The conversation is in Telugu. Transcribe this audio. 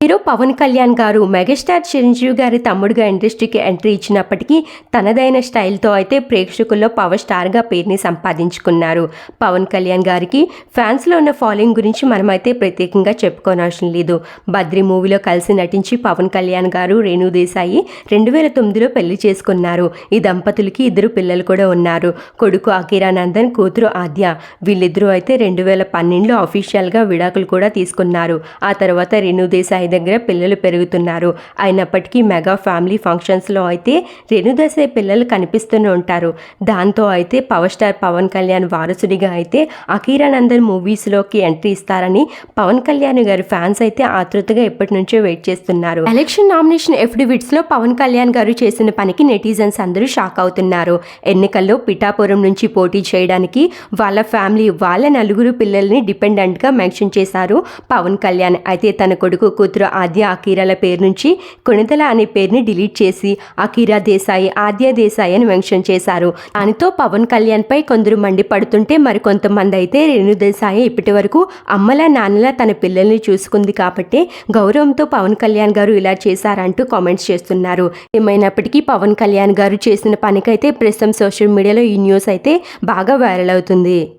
హీరో పవన్ కళ్యాణ్ గారు మెగాస్టార్ చిరంజీవి గారి తమ్ముడుగా ఇండస్ట్రీకి ఎంట్రీ ఇచ్చినప్పటికీ తనదైన స్టైల్తో అయితే ప్రేక్షకుల్లో పవర్ స్టార్గా పేరుని సంపాదించుకున్నారు. పవన్ కళ్యాణ్ గారికి ఫ్యాన్స్లో ఉన్న ఫాలోయింగ్ గురించి మనమైతే ప్రత్యేకంగా చెప్పుకోనవసరం లేదు. బద్రి మూవీలో కలిసి నటించి పవన్ కళ్యాణ్ గారు రేణు దేశాయి రెండు వేల తొమ్మిదిలో పెళ్ళి చేసుకున్నారు. ఈ దంపతులకి ఇద్దరు పిల్లలు కూడా ఉన్నారు. కొడుకు అఖీరానందన్ కూతురు ఆద్య. వీళ్ళిద్దరూ అయితే రెండు వేల పన్నెండులో అఫీషియల్గా విడాకులు కూడా తీసుకున్నారు. ఆ తర్వాత రేణు దేశాయి దగ్గర పిల్లలు పెరుగుతున్నారు. అయినప్పటికీ మెగా ఫ్యామిలీ ఫంక్షన్స్లో అయితే రేణు పిల్లలు కనిపిస్తూనే ఉంటారు. దాంతో అయితే పవర్ స్టార్ పవన్ కళ్యాణ్ వారసుడిగా అయితే అఖీరానందన్ మూవీస్లోకి ఎంట్రీ ఇస్తారని పవన్ కళ్యాణ్ గారి ఫ్యాన్స్ అయితే ఆతృతగా ఎప్పటి నుంచో వెయిట్ చేస్తున్నారు. ఎలక్షన్ నామినేషన్ ఎఫ్డివిట్స్లో పవన్ కళ్యాణ్ గారు చేసిన పనికి నెటిజన్స్ అందరూ షాక్ అవుతున్నారు. ఎన్నికల్లో పిఠాపురం నుంచి పోటీ చేయడానికి వాళ్ళ ఫ్యామిలీ వాళ్ళ నలుగురు పిల్లల్ని డిపెండెంట్గా మెన్షన్ చేశారు పవన్ కళ్యాణ్. అయితే తన కొడుకు కూతురు ఆద్య అకీరాల పేరు నుంచి కొణిదల అనే పేరుని డిలీట్ చేసి అకీరా దేశాయి ఆద్య దేశాయి అని మెన్షన్ చేశారు. దానితో పవన్ కళ్యాణ్ పై కొందరు మండిపడుతుంటే మరి కొంతమంది అయితే రేణు దేశాయి ఇప్పటి వరకు అమ్మల నాన్నల తన పిల్లల్ని చూసుకుంది కాబట్టి గౌరవంతో పవన్ కళ్యాణ్ గారు ఇలా చేశారంటూ కామెంట్స్ చేస్తున్నారు. ఏమైనప్పటికీ పవన్ కళ్యాణ్ గారు చేసిన పనికైతే ప్రస్తుతం సోషల్ మీడియాలో ఈ న్యూస్ అయితే బాగా వైరల్ అవుతుంది.